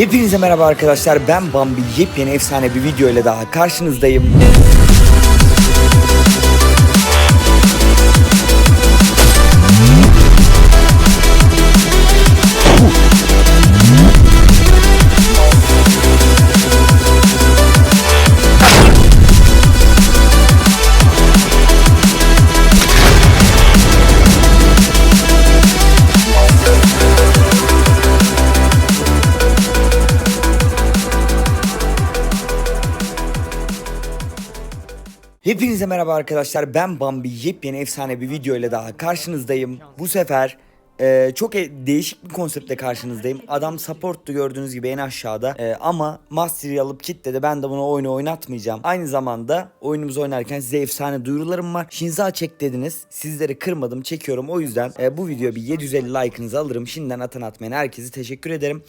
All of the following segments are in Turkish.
Hepinize merhaba arkadaşlar ben Bambi yepyeni efsane bir video ile daha karşınızdayım. Hepinize merhaba arkadaşlar ben Bambi yepyeni efsane bir video ile daha karşınızdayım. Bu sefer e, çok e- değişik bir konseptle karşınızdayım. Adam support'tu gördüğünüz gibi en aşağıda E, ama Mastery'i alıp kitledi ben de bunu oyunu oynatmayacağım. Aynı zamanda oyunumuzu oynarken size efsane duyurularım var. Shinza çek dediniz sizleri kırmadım çekiyorum o yüzden e, bu videoya bir 750 like'ınızı alırım. Şimdiden atan atmayan herkese teşekkür ederim.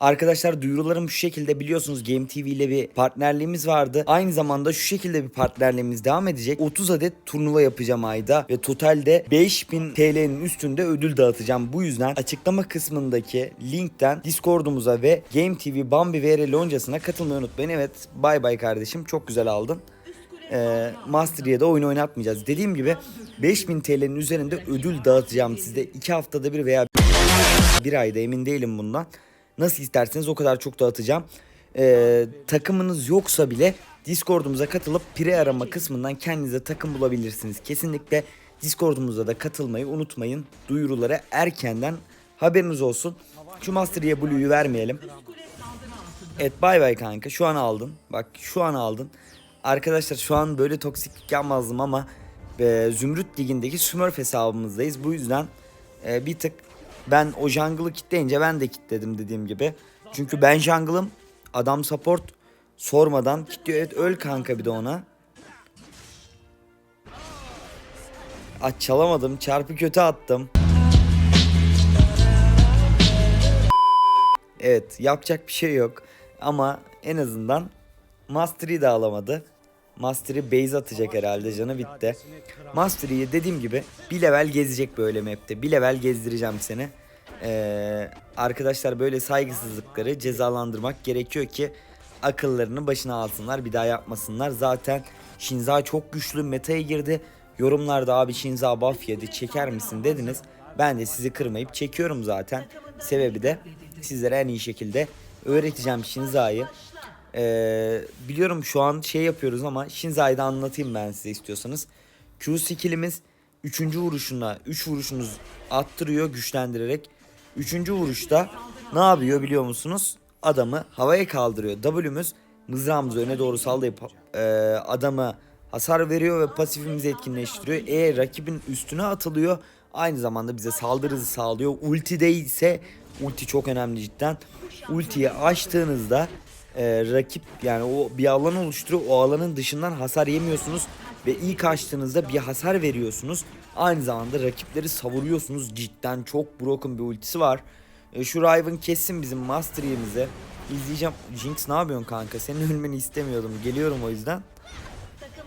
Arkadaşlar duyurularım şu şekilde biliyorsunuz Game TV ile bir partnerliğimiz vardı. Aynı zamanda şu şekilde bir partnerliğimiz devam edecek. 30 adet turnuva yapacağım ayda ve totalde 5000 TL'nin üstünde ödül dağıtacağım. Bu yüzden açıklama kısmındaki linkten Discord'umuza ve Game TV Bambi VR loncasına katılmayı unutmayın. Evet bay bay kardeşim çok güzel aldın. Ee, Mastery'e de oyun oynatmayacağız. Dediğim gibi 5000 TL'nin üzerinde ödül dağıtacağım sizde 2 haftada bir veya bir ayda emin değilim bundan. Nasıl isterseniz o kadar çok dağıtacağım. Ee, takımınız yoksa bile Discord'umuza katılıp pire arama kısmından kendinize takım bulabilirsiniz. Kesinlikle Discord'umuza da katılmayı unutmayın. Duyurulara erkenden haberiniz olsun. Şu Mastery'e Blue'yu vermeyelim. Evet bay bay kanka şu an aldın. Bak şu an aldın. Arkadaşlar şu an böyle toksiklik yapmazdım ama e, Zümrüt Ligi'ndeki Smurf hesabımızdayız. Bu yüzden e, bir tık ben o jungle'ı kitleyince ben de kitledim dediğim gibi. Çünkü ben jungle'ım adam support sormadan kitliyor. Evet öl kanka bir de ona. Aç çalamadım çarpı kötü attım. Evet yapacak bir şey yok. Ama en azından Mastery'i de alamadı. Mastery base atacak herhalde canı bitti. Mastery'i dediğim gibi bir level gezecek böyle map'te. Bir level gezdireceğim seni. Ee, arkadaşlar böyle saygısızlıkları cezalandırmak gerekiyor ki akıllarını başına alsınlar bir daha yapmasınlar. Zaten Shinza çok güçlü meta'ya girdi. Yorumlarda abi Shinza buff yedi çeker misin dediniz. Ben de sizi kırmayıp çekiyorum zaten. Sebebi de sizlere en iyi şekilde öğreteceğim Shinza'yı. Ee, biliyorum şu an şey yapıyoruz ama Shinza'yı da anlatayım ben size istiyorsanız. Q skillimiz 3. vuruşuna 3 vuruşunuz attırıyor güçlendirerek. 3. vuruşta ne yapıyor biliyor musunuz? Adamı havaya kaldırıyor. W'müz mızrağımızı öne doğru sallayıp e, adamı hasar veriyor ve pasifimizi etkinleştiriyor. Eğer rakibin üstüne atılıyor aynı zamanda bize saldırı hızı sağlıyor. Ultide ise ulti çok önemli cidden. Ultiyi açtığınızda e, rakip yani o bir alan oluşturuyor. O alanın dışından hasar yemiyorsunuz ve ilk açtığınızda bir hasar veriyorsunuz. Aynı zamanda rakipleri savuruyorsunuz. Cidden çok broken bir ultisi var. E, şu Riven kessin bizim Mastery'imizi. İzleyeceğim. Jinx ne yapıyorsun kanka? Senin ölmeni istemiyordum. Geliyorum o yüzden.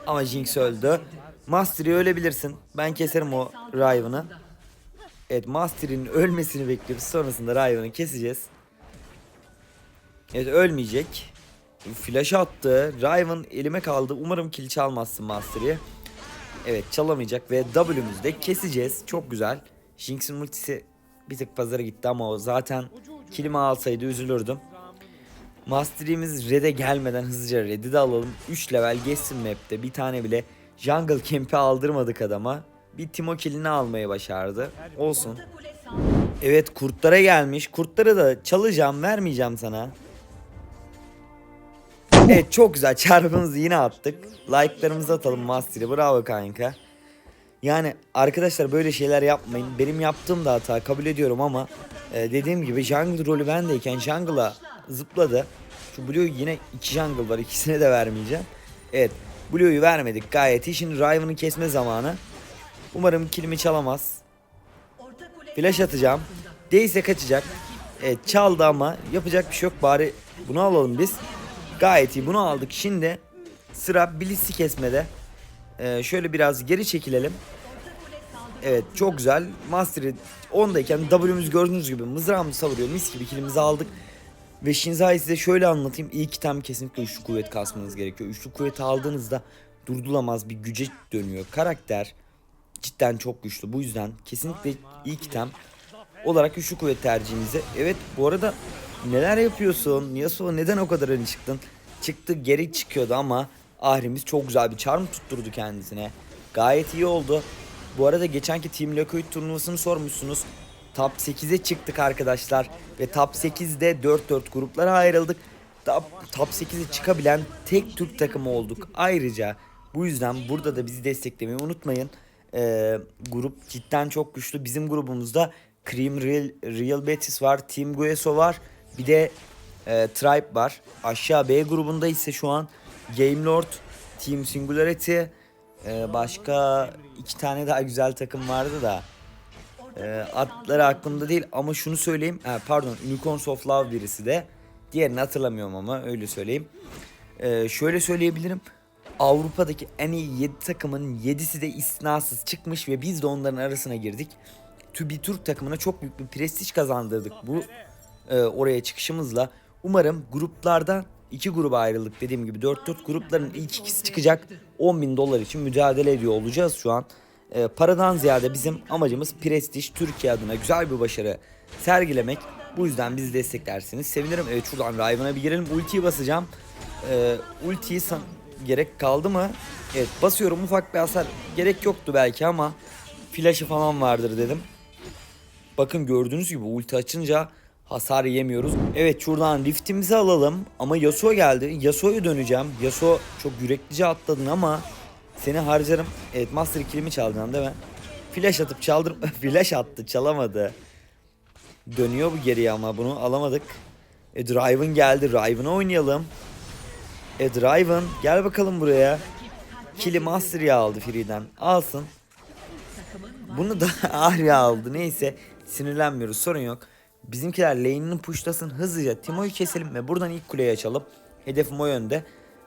Ama Jinx öldü. Mastery ölebilirsin. Ben keserim o Riven'ı. Evet Mastery'nin ölmesini bekliyoruz. Sonrasında Riven'ı keseceğiz. Evet ölmeyecek. Flash attı. Riven elime kaldı. Umarım kill çalmazsın Mastery'i. Evet çalamayacak ve W'müzü de keseceğiz. Çok güzel. Jinx'in ultisi bir tık pazara gitti ama o zaten killimi alsaydı üzülürdüm. Mastery'miz red'e gelmeden hızlıca red'i de alalım. 3 level geçsin map'te. Bir tane bile jungle camp'i aldırmadık adama. Bir Timo killini almayı başardı. Olsun. Evet kurtlara gelmiş. Kurtları da çalacağım vermeyeceğim sana. Evet çok güzel çarpımızı yine attık. Like'larımızı atalım Master'i bravo kanka. Yani arkadaşlar böyle şeyler yapmayın. Benim yaptığım da hata kabul ediyorum ama e, dediğim gibi jungle rolü bendeyken jungle'a zıpladı. Şu Blue yine iki jungle var ikisine de vermeyeceğim. Evet Blue'yu vermedik gayet iyi. Şimdi Riven'ı kesme zamanı. Umarım kilimi çalamaz. Flash atacağım. Değilse kaçacak. Evet çaldı ama yapacak bir şey yok. Bari bunu alalım biz. Gayet iyi bunu aldık. Şimdi sıra Blitz'i kesmede. Ee, şöyle biraz geri çekilelim. Evet çok güzel. Master'i 10'dayken W'müz gördüğünüz gibi mızrağımızı savuruyor. Mis gibi kilimizi aldık. Ve Shinza'yı size şöyle anlatayım. İlk item kesinlikle üçlü kuvvet kasmanız gerekiyor. Üçlü kuvveti aldığınızda durdurulamaz bir güce dönüyor. Karakter cidden çok güçlü. Bu yüzden kesinlikle ilk item olarak üçlü kuvvet tercihinizi. Evet bu arada neler yapıyorsun? Yasuo neden o kadar öne çıktın? Çıktı geri çıkıyordu ama Ahri'miz çok güzel bir charm tutturdu kendisine. Gayet iyi oldu. Bu arada geçenki Team Liquid turnuvasını sormuşsunuz. Top 8'e çıktık arkadaşlar. Ve top 8'de 4-4 gruplara ayrıldık. Top, top 8'e çıkabilen tek Türk takımı olduk. Ayrıca bu yüzden burada da bizi desteklemeyi unutmayın. Ee, grup cidden çok güçlü. Bizim grubumuzda Cream Real, Real Betis var. Team Gueso var. Bir de e, Tribe var. Aşağı B grubunda ise şu an Game Lord, Team Singularity, e, başka iki tane daha güzel takım vardı da. E, adları aklımda değil ama şunu söyleyeyim. Ha, pardon Unicorns of Love birisi de. Diğerini hatırlamıyorum ama öyle söyleyeyim. E, şöyle söyleyebilirim. Avrupa'daki en iyi 7 takımın 7'si de istisnasız çıkmış ve biz de onların arasına girdik. Tü- Bir Türk takımına çok büyük bir prestij kazandırdık bu e, oraya çıkışımızla. Umarım gruplardan iki gruba ayrıldık dediğim gibi 4-4 grupların ilk ikisi çıkacak 10 bin dolar için mücadele ediyor olacağız şu an. E, paradan ziyade bizim amacımız prestij Türkiye adına güzel bir başarı sergilemek. Bu yüzden bizi desteklerseniz sevinirim. Evet şuradan Riven'a bir girelim. Ultiyi basacağım. E, ultiyi gerek kaldı mı? Evet basıyorum ufak bir hasar gerek yoktu belki ama flash'ı falan vardır dedim. Bakın gördüğünüz gibi ulti açınca hasar yemiyoruz. Evet şuradan riftimizi alalım ama Yasuo geldi. Yasuo'ya döneceğim. Yasuo çok yüreklice atladın ama seni harcarım. Evet Master kilimi çaldın değil mi? Flash atıp çaldır flash attı çalamadı. Dönüyor bu geriye ama bunu alamadık. E Driven geldi. Riven'a oynayalım. E Driven gel bakalım buraya. Kili Master'ı aldı Free'den. Alsın. Bunu da Ahri aldı. Neyse sinirlenmiyoruz sorun yok. Bizimkiler lane'ini pushlasın hızlıca Timo'yu keselim ve buradan ilk kuleyi açalım. Hedefim o yönde.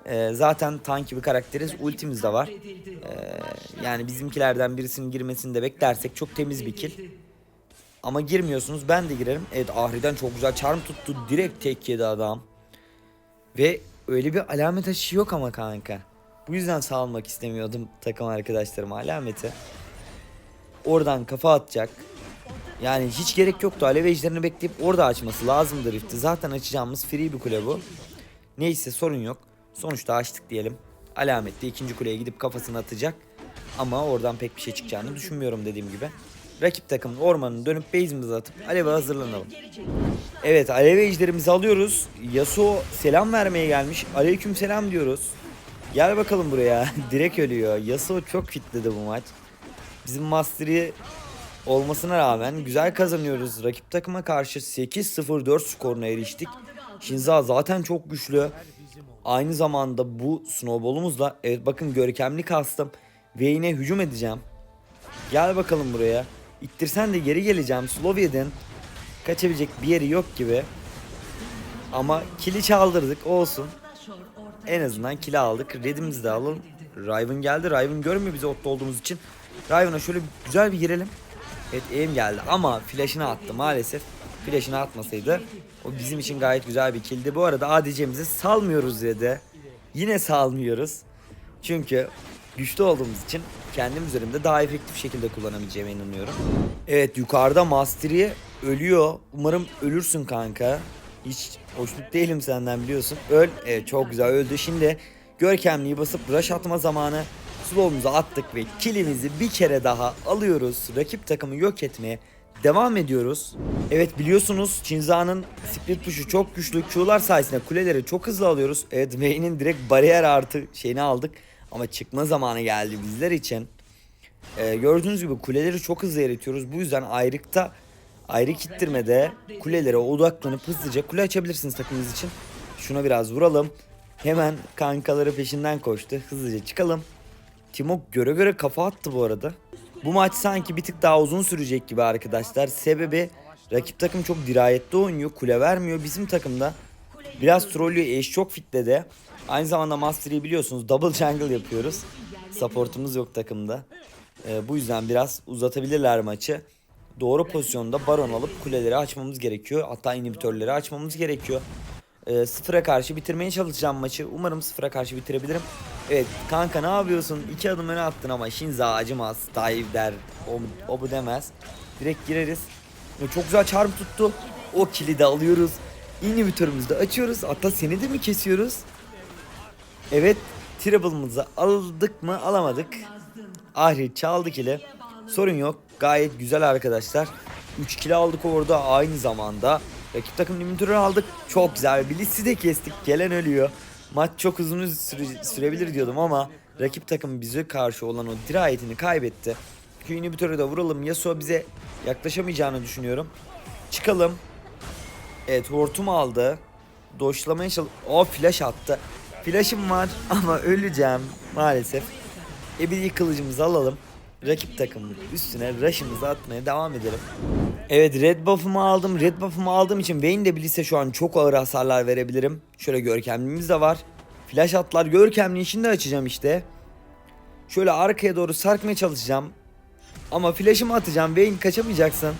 Ee, zaten tank bir karakteriz. Ultimiz de var. Ee, yani bizimkilerden birisinin girmesini de beklersek çok temiz bir kill. Ama girmiyorsunuz ben de girerim. Evet Ahri'den çok güzel charm tuttu. Direkt tek yedi adam. Ve öyle bir alamet aşı yok ama kanka. Bu yüzden salmak istemiyordum takım arkadaşlarıma alameti. Oradan kafa atacak. Yani hiç gerek yoktu. Alev ejderini bekleyip orada açması lazımdı Rift'i. Zaten açacağımız free bir kule bu. Neyse sorun yok. Sonuçta açtık diyelim. Alametli ikinci kuleye gidip kafasını atacak. Ama oradan pek bir şey çıkacağını düşünmüyorum dediğim gibi. Rakip takımın ormanını dönüp base'imizi atıp aleve hazırlanalım. Evet alev ejderimizi alıyoruz. Yasuo selam vermeye gelmiş. Aleyküm selam diyoruz. Gel bakalım buraya. Direkt ölüyor. Yasuo çok fitledi bu maç. Bizim Mastery olmasına rağmen güzel kazanıyoruz. Rakip takıma karşı 8-0-4 skoruna eriştik. Shinza zaten çok güçlü. Aynı zamanda bu snowball'umuzla evet bakın görkemli kastım. Vayne'e hücum edeceğim. Gel bakalım buraya. İttirsen de geri geleceğim. Slow yedin. Kaçabilecek bir yeri yok gibi. Ama kili çaldırdık olsun. En azından kili aldık. Red'imizi de alalım. Riven geldi. Riven görmüyor bizi otta olduğumuz için. Riven'a şöyle güzel bir girelim. Evet aim geldi ama flash'ını attı maalesef. Flash'ını atmasaydı o bizim için gayet güzel bir killdi. Bu arada ADC'mizi salmıyoruz dedi. Yine salmıyoruz. Çünkü güçlü olduğumuz için kendim üzerimde daha efektif şekilde kullanabileceğime inanıyorum. Evet yukarıda Mastery ölüyor. Umarım ölürsün kanka. Hiç hoşnut değilim senden biliyorsun. Öl. Evet çok güzel öldü. Şimdi görkemliği basıp rush atma zamanı. Slow'umuzu attık ve killimizi bir kere daha alıyoruz. Rakip takımı yok etmeye devam ediyoruz. Evet biliyorsunuz Shinza'nın split push'u çok güçlü. Q'lar sayesinde kuleleri çok hızlı alıyoruz. Evet Vayne'in direkt bariyer artı şeyini aldık. Ama çıkma zamanı geldi bizler için. Ee, gördüğünüz gibi kuleleri çok hızlı eritiyoruz. Bu yüzden ayrıkta ayrık ittirmede kulelere odaklanıp hızlıca kule açabilirsiniz takımınız için. Şuna biraz vuralım. Hemen kankaları peşinden koştu. Hızlıca çıkalım. Timo göre göre kafa attı bu arada. Bu maç sanki bir tık daha uzun sürecek gibi arkadaşlar. Sebebi rakip takım çok dirayetli oynuyor. Kule vermiyor. Bizim takımda biraz trollüyor. Eş çok fitledi. Aynı zamanda Mastery'i biliyorsunuz double jungle yapıyoruz. Supportumuz yok takımda. Ee, bu yüzden biraz uzatabilirler maçı. doğru pozisyonda baron alıp kuleleri açmamız gerekiyor. Hatta inhibitörleri açmamız gerekiyor. Ee, sıfıra karşı bitirmeye çalışacağım maçı. Umarım sıfıra karşı bitirebilirim. Evet kanka ne yapıyorsun? İki adım öne attın ama Shinza acımaz. Dive der. O, o bu demez. Direkt gireriz. Çok güzel charm tuttu. O kilidi alıyoruz. İnhibitörümüzü de açıyoruz. Hatta seni de mi kesiyoruz? Evet. Treble'ımızı aldık mı alamadık. Ahri çaldı kili. Sorun yok. Gayet güzel arkadaşlar. 3 kilo aldık orada aynı zamanda. Rakip takım limitörü aldık. Çok güzel. Blitz'i de kestik. Gelen ölüyor. Maç çok uzun süre- sürebilir diyordum ama rakip takım bize karşı olan o dirayetini kaybetti. Çünkü inhibitörü de vuralım. Yasuo bize yaklaşamayacağını düşünüyorum. Çıkalım. Evet hortum aldı. Doşlamaya çalış... O flash attı. Flash'ım var ama öleceğim maalesef. Ebedi kılıcımızı alalım. Rakip takımın üstüne rush'ımızı atmaya devam edelim. Evet red buff'ımı aldım. Red buff'ımı aldığım için Vayne de bilirse şu an çok ağır hasarlar verebilirim. Şöyle görkemliğimiz de var. Flash atlar görkemliği şimdi açacağım işte. Şöyle arkaya doğru sarkmaya çalışacağım. Ama flash'ımı atacağım. Vayne kaçamayacaksın.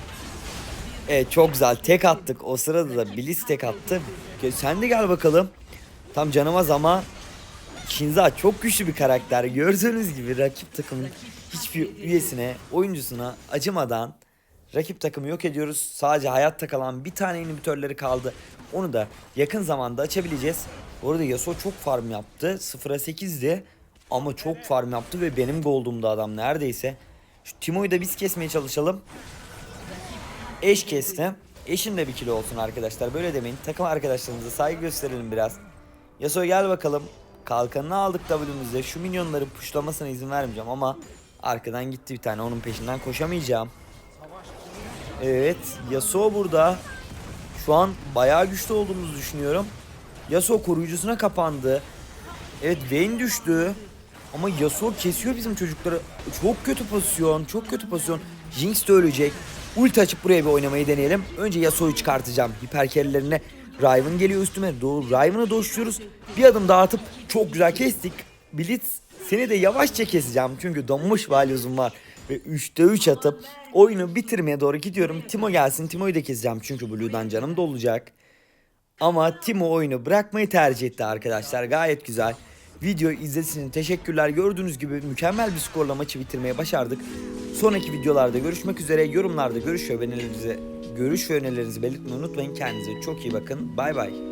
Evet çok güzel tek attık. O sırada da Blitz tek attı. Sen de gel bakalım. Tam canımaz ama Shinza çok güçlü bir karakter. Gördüğünüz gibi rakip takımın hiçbir üyesine, oyuncusuna acımadan rakip takımı yok ediyoruz. Sadece hayatta kalan bir tane inhibitörleri kaldı. Onu da yakın zamanda açabileceğiz. Bu arada Yasuo çok farm yaptı. 0'a 8'di. Ama çok farm yaptı ve benim gold'umda adam neredeyse. Şu Timo'yu da biz kesmeye çalışalım. Eş kesti. Eşin de bir kilo olsun arkadaşlar. Böyle demeyin. Takım arkadaşlarımıza saygı gösterelim biraz. Yasuo gel bakalım. Kalkanını aldık W'müzde. Şu minyonları puşlamasına izin vermeyeceğim ama arkadan gitti bir tane. Onun peşinden koşamayacağım. Evet. Yasuo burada. Şu an bayağı güçlü olduğumuzu düşünüyorum. Yasuo koruyucusuna kapandı. Evet Vayne düştü. Ama Yasuo kesiyor bizim çocukları. Çok kötü pozisyon. Çok kötü pozisyon. Jinx de ölecek. Ulti açıp buraya bir oynamayı deneyelim. Önce Yasuo'yu çıkartacağım. Hiperkerlerine. Riven geliyor üstüme. Doğru. Riven'ı doşluyoruz. Bir adım daha atıp çok güzel kestik. Blitz seni de yavaşça keseceğim. Çünkü donmuş valyozum var. Ve 3'te 3 atıp oyunu bitirmeye doğru gidiyorum. Timo gelsin. Timo'yu da keseceğim. Çünkü Blue'dan canım dolacak. Ama Timo oyunu bırakmayı tercih etti arkadaşlar. Gayet güzel. Video izlediğiniz için teşekkürler. Gördüğünüz gibi mükemmel bir skorla maçı bitirmeye başardık. Sonraki videolarda görüşmek üzere. Yorumlarda görüş ve önerilerinizi, görüş ve önerilerinizi belirtmeyi unutmayın. Kendinize çok iyi bakın. Bay bay.